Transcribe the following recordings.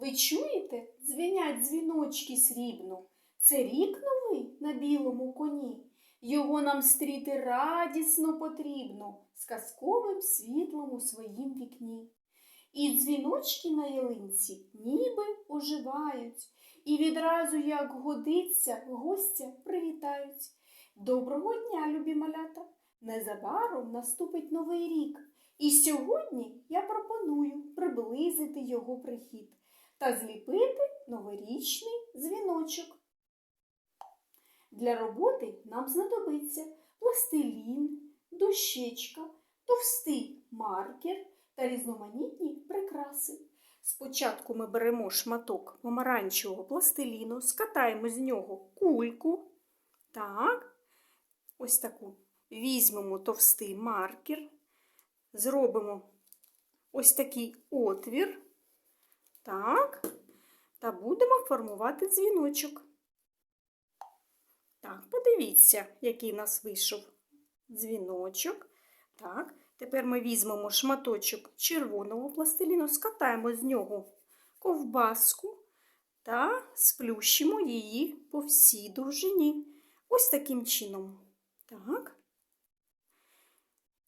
Ви чуєте? Дзвенять дзвіночки срібно. Це рік новий на білому коні. Його нам стріти радісно потрібно, з казковим світлом у своїм вікні. І дзвіночки на ялинці ніби оживають, і відразу, як годиться, гостя привітають. Доброго дня, любі малята! Незабаром наступить новий рік. І сьогодні я пропоную приблизити його прихід та зліпити новорічний дзвіночок. Для роботи нам знадобиться пластилін, дощечка, товстий маркер та різноманітні прикраси. Спочатку ми беремо шматок помаранчевого пластиліну, скатаємо з нього кульку. Так, ось таку. Візьмемо товстий маркер, зробимо ось такий отвір. Так, та будемо формувати дзвіночок. Так, подивіться, який в нас вийшов дзвіночок. Так, тепер ми візьмемо шматочок червоного пластиліну, скатаємо з нього ковбаску та сплющимо її по всій довжині. Ось таким чином. Так.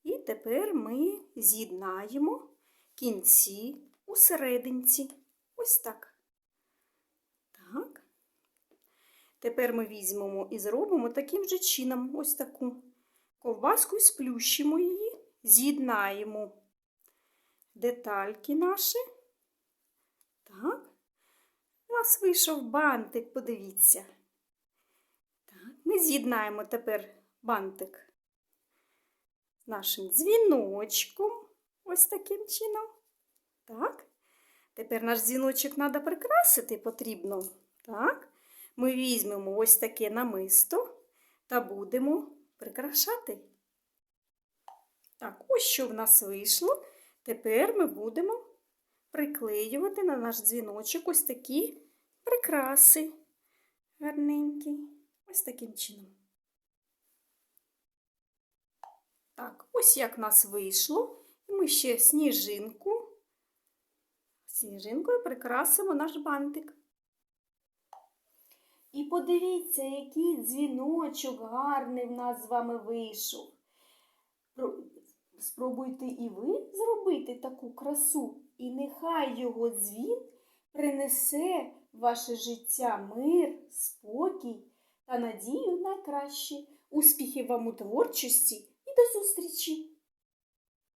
І тепер ми з'єднаємо кінці у серединці. Ось так. Так. Тепер ми візьмемо і зробимо таким же чином ось таку ковбаску і сплющимо її, з'єднаємо детальки наші. Так. У нас вийшов бантик, подивіться. Так, Ми з'єднаємо тепер бантик з нашим дзвіночком. Ось таким чином. Так. Тепер наш дзвіночок треба прикрасити потрібно. Так. Ми візьмемо ось таке намисто та будемо прикрашати. Так, ось що в нас вийшло. Тепер ми будемо приклеювати на наш дзвіночок ось такі прикраси. Гарненькі. Ось таким чином. Так, ось як в нас вийшло. І ми ще сніжинку. Сніжинкою прикрасимо наш бантик. І подивіться, який дзвіночок гарний в нас з вами вийшов. Спробуйте і ви зробити таку красу, і нехай його дзвін принесе в ваше життя мир, спокій та надію на краще. Успіхів вам у творчості і до зустрічі!